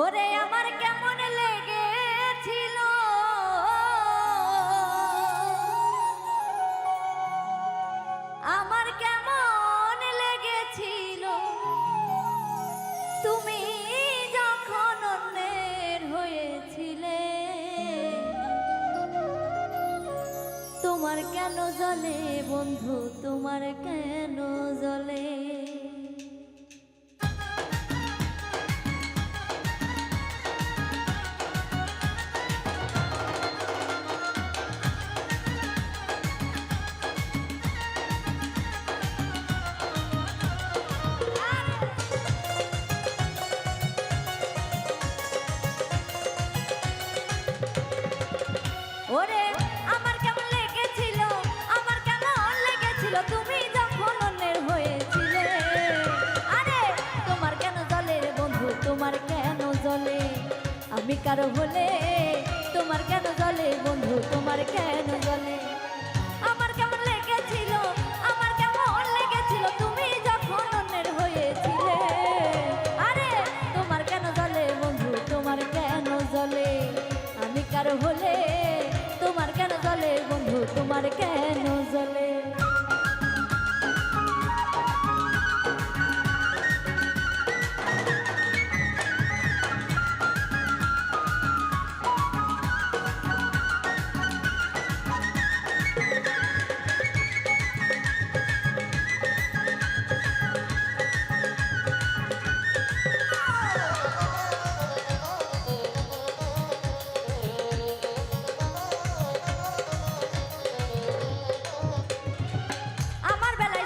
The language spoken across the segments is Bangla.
ওরে আমার কেমন লেগেছিল? আমার কেমন লেগেছিল? তুমি যখন অন্যের হয়েছিলে, তোমার কেন জলে বন্ধু? তোমার কেন জলে লেগেছিল তুমি যখন অন্যের হয়েছিলে, আরে, তোমার কেন জলে বন্ধু, তোমার কেন জলে? আমি কারও হলে, তোমার কেন জলে বন্ধু, তোমার কেন জলে? আমার কেমন লেগেছিল, আমার কেমন লেগেছিল, তুমি যখন অন্যের হয়েছিলে, আরে, তোমার কেন জলে বন্ধু, তোমার কেন জলে? আমি কারও হলে, তোমার কেন জলে বন্ধু, তোমার কেন জলে?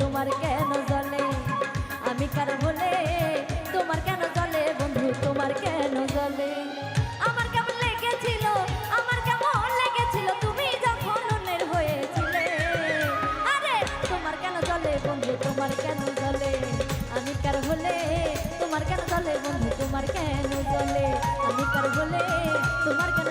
তোমার কেন জলে? আমি কার বলে তোমার কেন জলে বন্ধু? তোমার কেন জলে? আমার কেমন লেগেছিল? আমার কেমন লেগেছিল? তুমি যখন অন্যের হয়েছিলে। আরে, তোমার কেন জলে বন্ধু? তোমার কেন জলে? আমি কার হলে? তোমার কেন জলে বন্ধু? তোমার কেন জলে? আমি কার হলে? তোমার কেন